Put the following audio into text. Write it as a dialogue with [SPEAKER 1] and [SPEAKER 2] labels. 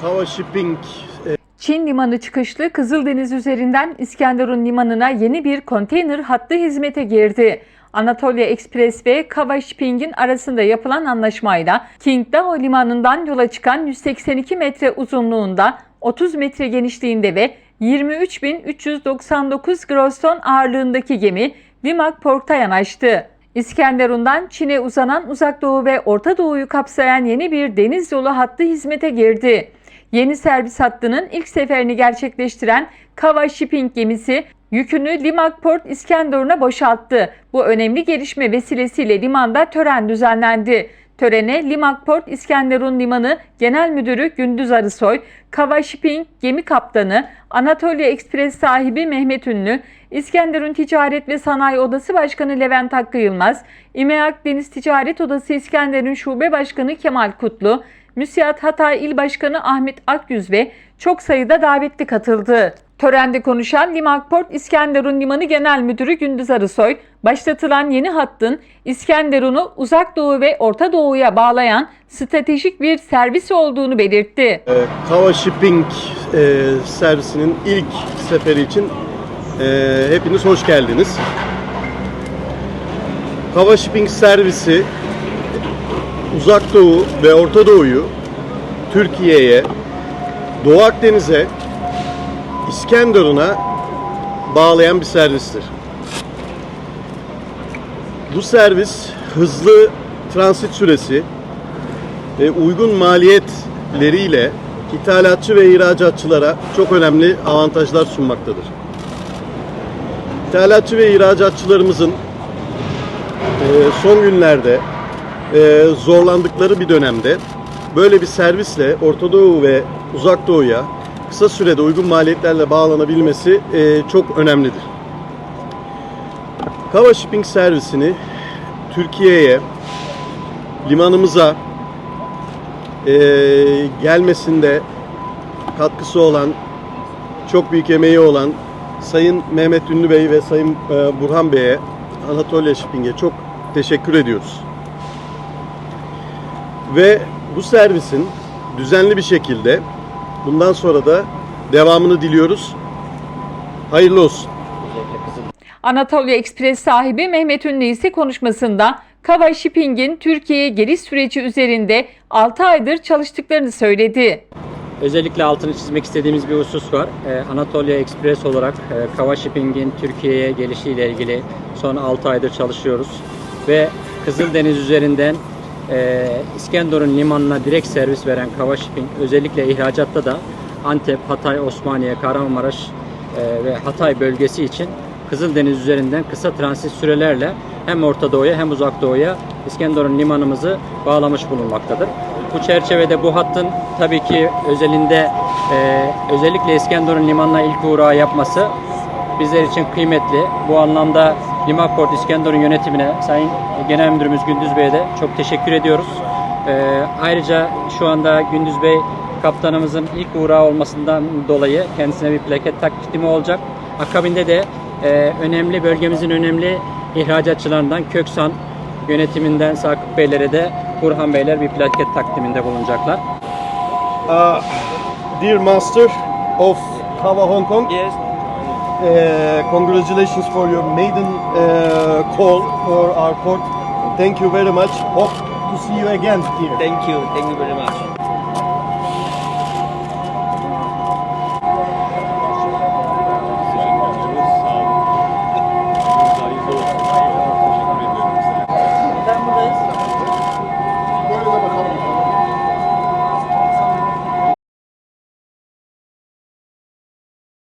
[SPEAKER 1] Kava Shipping e,
[SPEAKER 2] Çin limanı çıkışlı Kızıldeniz üzerinden İskenderun limanına yeni bir konteyner hattı hizmete girdi. Anatolia Express ve Kava Shipping'in arasında yapılan anlaşmayla Qingdao limanından yola çıkan 182 metre uzunluğunda, 30 metre genişliğinde ve 23.399 gross ton ağırlığındaki gemi Limak Port'a yanaştı. İskenderun'dan Çin'e uzanan Uzak Doğu ve Orta Doğu'yu kapsayan yeni bir deniz yolu hattı hizmete girdi. Yeni servis hattının ilk seferini gerçekleştiren Kava Shipping gemisi yükünü Limak Port İskenderun'a boşalttı. Bu önemli gelişme vesilesiyle limanda tören düzenlendi. Törene Limak Port İskenderun Limanı Genel Müdürü Gündüz Arısoy, Kava Shipping gemi kaptanı, Anatolia Express sahibi Mehmet Ünlü, İskenderun Ticaret ve Sanayi Odası Başkanı Levent Hakkı Yılmaz, İMEAK Deniz Ticaret Odası İskenderun Şube Başkanı Kemal Kutlu, Müsiyat Hatay İl Başkanı Ahmet Akyüz ve çok sayıda davetli katıldı. Törende konuşan Limakport İskenderun Limanı Genel Müdürü Gündüz Arısoy, başlatılan yeni hattın İskenderun'u Uzak Doğu ve Orta Doğu'ya bağlayan stratejik bir servis olduğunu belirtti.
[SPEAKER 1] e, Kava Shipping e, servisinin ilk seferi için e, hepiniz hoş geldiniz. Kava Shipping servisi Uzak Doğu ve Orta Doğu'yu Türkiye'ye, Doğu Akdeniz'e, İskenderun'a bağlayan bir servistir. Bu servis hızlı transit süresi ve uygun maliyetleriyle ithalatçı ve ihracatçılara çok önemli avantajlar sunmaktadır. İthalatçı ve ihracatçılarımızın e, son günlerde e, zorlandıkları bir dönemde böyle bir servisle Orta Doğu ve Uzak Doğu'ya kısa sürede uygun maliyetlerle bağlanabilmesi e, çok önemlidir. Kava Shipping servisini Türkiye'ye, limanımıza e, gelmesinde katkısı olan, çok büyük emeği olan Sayın Mehmet Ünlü Bey ve Sayın e, Burhan Bey'e, Anatolia Shipping'e çok teşekkür ediyoruz. Ve bu servisin düzenli bir şekilde bundan sonra da devamını diliyoruz. Hayırlı olsun.
[SPEAKER 2] Anatolia Express sahibi Mehmet Ünlü ise konuşmasında Kava Shipping'in Türkiye'ye geliş süreci üzerinde 6 aydır çalıştıklarını söyledi.
[SPEAKER 3] Özellikle altını çizmek istediğimiz bir husus var. Ee, Anatolia Express olarak e, Kava Shipping'in Türkiye'ye gelişiyle ilgili son 6 aydır çalışıyoruz. Ve Kızıldeniz üzerinden e, İskenderun limanına direkt servis veren Kava Shipping özellikle ihracatta da Antep, Hatay, Osmaniye, Kahramanmaraş e, ve Hatay bölgesi için Kızıldeniz üzerinden kısa transit sürelerle hem Orta Doğu'ya hem Uzak Doğu'ya İskenderun limanımızı bağlamış bulunmaktadır. Bu çerçevede bu hattın tabii ki özelinde e, özellikle İskenderun limanına ilk uğrağı yapması bizler için kıymetli. Bu anlamda Limakport İskenderun yönetimine, Sayın Genel Müdürümüz Gündüz Bey'e de çok teşekkür ediyoruz. E, ayrıca şu anda Gündüz Bey kaptanımızın ilk uğrağı olmasından dolayı kendisine bir plaket takdimi olacak. Akabinde de e, önemli bölgemizin önemli ihracatçılarından Köksan yönetiminden Sakıp Beylere de Burhan Beyler bir plaket takdiminde bulunacaklar.
[SPEAKER 1] Uh, dear Master of Kava Hong Kong,
[SPEAKER 4] Yes,
[SPEAKER 1] uh, congratulations for your maiden uh, call for our port. Thank you very much. Hope to see you again here.
[SPEAKER 4] thank you, thank you very much.